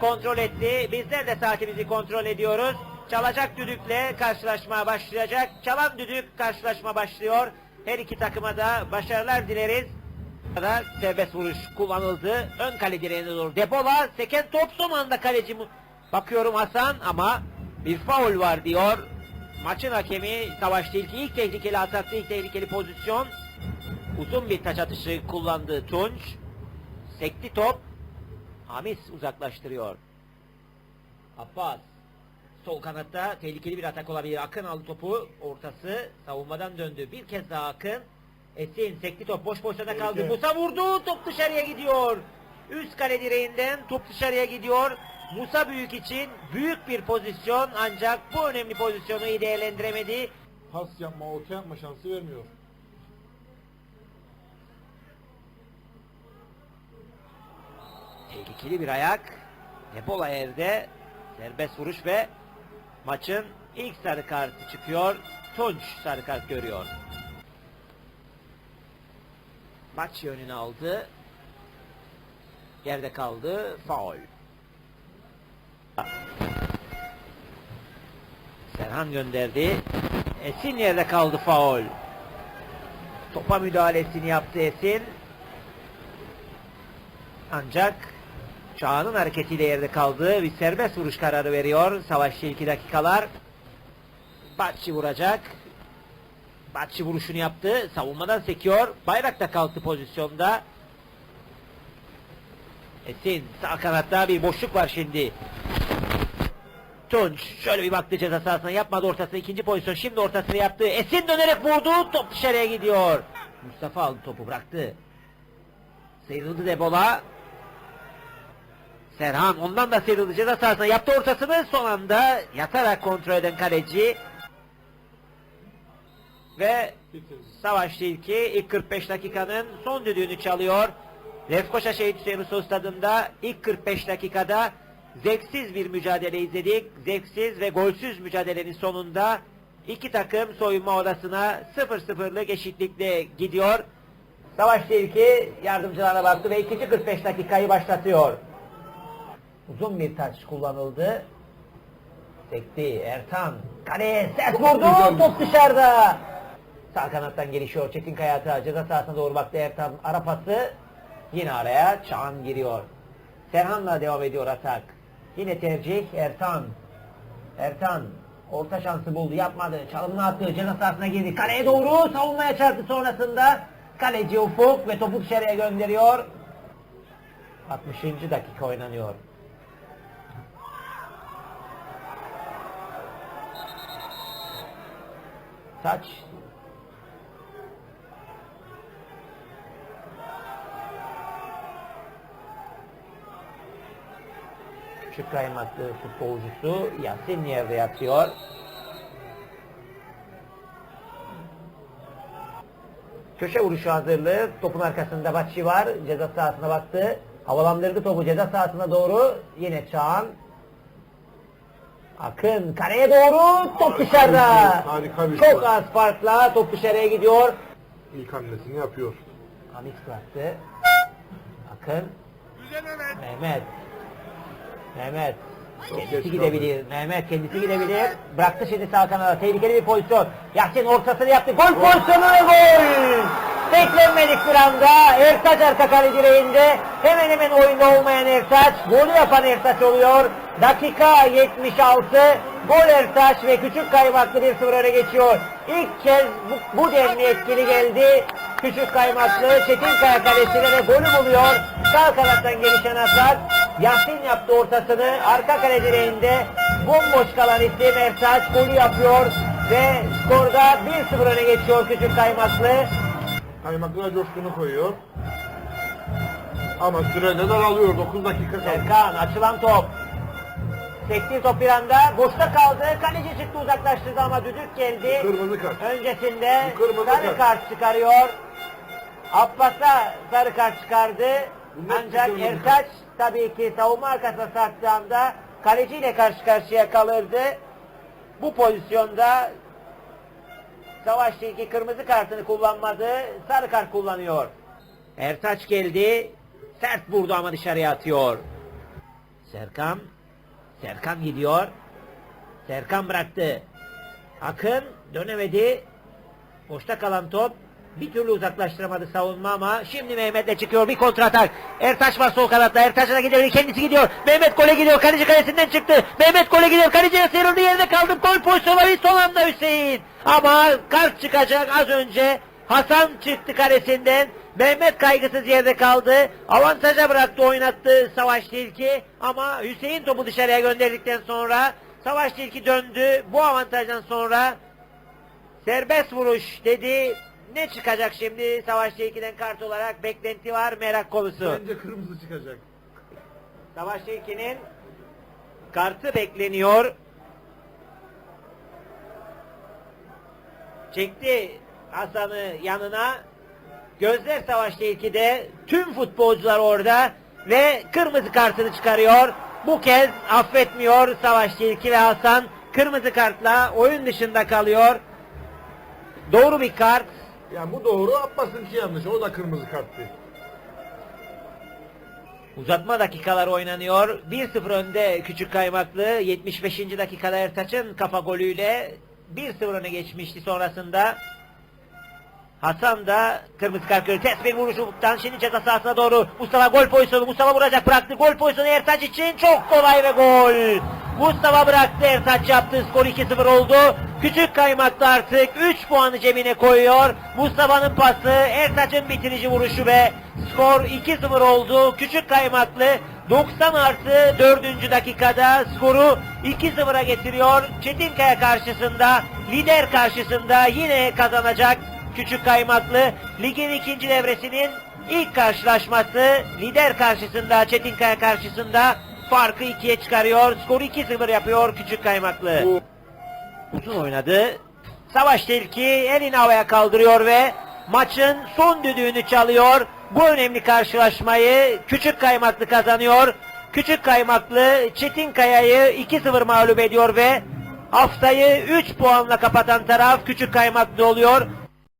kontrol etti. Bizler de saatimizi kontrol ediyoruz. Çalacak düdükle karşılaşma başlayacak. Çalan düdük karşılaşma başlıyor. Her iki takıma da başarılar dileriz. Da serbest vuruş kullanıldı. Ön kale direğine doğru. Debola seken top son anda kaleci bakıyorum Hasan ama bir faul var diyor. Maçın hakemi Savaş Tilki ilk tehlikeli atakta ilk tehlikeli pozisyon. Uzun bir taç atışı kullandı Tunç. Sekti top. Hamis uzaklaştırıyor. Abbas. Sol kanatta tehlikeli bir atak olabilir. Akın aldı topu. Ortası savunmadan döndü. Bir kez daha Akın. Esin sekti top boş pozisyonda kaldı. Musa vurdu. Top dışarıya gidiyor. Üst kale direğinden top dışarıya gidiyor. Musa Büyük için büyük bir pozisyon ancak bu önemli pozisyonu iyi değerlendiremedi. Pas yapma, orta yapma şansı vermiyor. Tehlikeli bir ayak. Ebola yerde serbest vuruş ve maçın ilk sarı kartı çıkıyor. Tunç sarı kart görüyor. Maç yönünü aldı. Yerde kaldı. Faul. Serhan gönderdi. Esin yerde kaldı faul. Topa müdahalesini yaptı Esin. Ancak Çağan'ın hareketiyle yerde kaldı. Bir serbest vuruş kararı veriyor. Savaşçı 2 dakikalar. Batçı vuracak. Batçı vuruşunu yaptı. Savunmadan sekiyor. Bayrak da kalktı pozisyonda. Esin sağ kanatta bir boşluk var şimdi. Tunç şöyle bir baktı ceza sahasına yapmadı ortasına ikinci pozisyon şimdi ortasını yaptı. Esin dönerek vurdu top dışarıya gidiyor. Mustafa aldı topu bıraktı. Sıyrıldı Debola. Serhan ondan da sıyrıldı ceza sahasına yaptı ortasını son anda yatarak kontrol eden kaleci. Ve. Savaş Tilki ilk 45 dakikanın son düdüğünü çalıyor. Lefkoşa Şehit Hüseyin Usta stadında ilk 45 dakikada zevksiz bir mücadele izledik. Zevksiz ve golsüz mücadelenin sonunda iki takım soyunma odasına 0-0'lık eşitlikle gidiyor. Savaş Tilki yardımcılarına baktı ve ikinci 45 dakikayı başlatıyor. Uzun bir taç kullanıldı. Sekti Ertan. Kaleye sert vurdu. Top dışarıda. Sağ kanattan gelişiyor. Çetin Kayata ceza sahasına doğru baktı Ertan. Ara pası. Yine araya Çağan giriyor. Serhan'la devam ediyor atak. Yine tercih Ertan. Ertan orta şansı buldu. Yapmadı. Çalımını attı. Ceza sahasına girdi. Kaleye doğru savunmaya çarptı sonrasında. Kaleci Ufuk ve topu dışarıya gönderiyor. 60. dakika oynanıyor. Taç. Küçük kaymaklı futbolcusu Yasin yerde yatıyor. Köşe vuruşu hazırlığı. Topun arkasında Batçı var. Ceza sahasına baktı. Havalandırdı topu ceza sahasına doğru. Yine Çağan. Akın kaleye doğru top dışarıda. Harika bir Çok şey. az farkla top dışarıya gidiyor. İlk hamlesini yapıyor. Hamit bıraktı. Akın. Mehmet. Mehmet. Çok Kendisi geç gidebilir. Mehmet kendisi gidebilir. Bıraktı şimdi sağ kanada. Tehlikeli bir pozisyon. Yasin ortasını yaptı. Gol pozisyonu ve gol! Beklenmedik bir anda. Ertaç arka kale direğinde. Hemen hemen oyunda olmayan Ertaç. Golü yapan Ertaç oluyor. Dakika 76. Gol Ertaç ve küçük kaymaklı 1-0 öne geçiyor. İlk kez bu, bu denli etkili geldi. Küçük kaymaklı Çetinkaya kalesine ve golü buluyor. Sağ kanattan gelişen atak. Yasin yaptı ortasını. Arka kale direğinde bomboş kalan isim Ertaç golü yapıyor. Ve skorda 1-0 öne geçiyor küçük kaymaklı. Kaymaklığa coşkunu koyuyor. Ama sürede daralıyor. 9 dakika kaldı. Serkan açılan top. Sektiği top bir anda boşta kaldı. Kaleci çıktı uzaklaştırdı ama düdük geldi. Kırmızı kart. Öncesinde Bu kırmızı sarı kart. kart çıkarıyor. Abbas'a sarı kart çıkardı. Bu net bir Ancak kırmızı Ertaç tabii ki savunma arkasına sarktığı anda kaleciyle karşı karşıya kalırdı. Bu pozisyonda Savaş Tilki kırmızı kartını kullanmadı. Sarı kart kullanıyor. Ertaç geldi. Sert vurdu ama dışarıya atıyor. Serkan. Serkan gidiyor. Serkan bıraktı. Akın dönemedi. Boşta kalan top. Bir türlü uzaklaştıramadı savunma ama şimdi Mehmet'le çıkıyor bir kontratak. Ertaş var sol kanatta. Ertaş'a da gidiyor. Kendisi gidiyor. Mehmet gole gidiyor. Kaleci kalesinden çıktı. Mehmet gole gidiyor. Kaleciye sıyrıldı. Yerde kaldı. Gol pozisyonu var. Son anda Hüseyin. Ama kart çıkacak az önce. Hasan çıktı kalesinden. Mehmet kaygısız yerde kaldı. Avantaja bıraktı oynattı Savaş Tilki. Ama Hüseyin topu dışarıya gönderdikten sonra Savaş Tilki döndü. Bu avantajdan sonra Serbest vuruş dedi. Ne çıkacak şimdi Savaş Tilki'den kart olarak beklenti var merak konusu. Bence kırmızı çıkacak. Savaş Tilki'nin kartı bekleniyor. Çekti Hasan'ı yanına. Gözler Savaş Tilki'de. Tüm futbolcular orada. Ve kırmızı kartını çıkarıyor. Bu kez affetmiyor Savaş Tilki ve Hasan. Kırmızı kartla oyun dışında kalıyor. Doğru bir kart. Ya bu doğru Abbas'ınki yanlış. O da kırmızı karttı. Uzatma dakikalar oynanıyor. 1-0 önde Küçük Kaymaklı. 75. dakikada Ertaç'ın kafa golüyle 1-0 öne geçmişti sonrasında. Hasan da kırmızı kart görüyor. Ters bir vuruş ufuktan. Şimdi ceza sahasına doğru. Mustafa gol pozisyonu. Mustafa vuracak bıraktı. Gol pozisyonu Ertaç için çok kolay ve gol. Mustafa bıraktı. Ertaç yaptı. Skor 2-0 oldu. Küçük kaymaklı artık 3 puanı cebine koyuyor. Mustafa'nın pası, Ertaç'ın bitirici vuruşu ve skor 2-0 oldu. Küçük kaymaklı 90 artı 4. dakikada skoru 2-0'a getiriyor. Çetinkaya karşısında, lider karşısında yine kazanacak Küçük Kaymaklı. Ligin ikinci devresinin ilk karşılaşması lider karşısında, Çetinkaya karşısında farkı ikiye çıkarıyor. Skoru 2-0 yapıyor Küçük Kaymaklı. Uzun oynadı. Savaş Tilki elini havaya kaldırıyor ve maçın son düdüğünü çalıyor. Bu önemli karşılaşmayı Küçük Kaymaklı kazanıyor. Küçük Kaymaklı Çetin Kaya'yı 2-0 mağlup ediyor ve haftayı 3 puanla kapatan taraf Küçük Kaymaklı oluyor.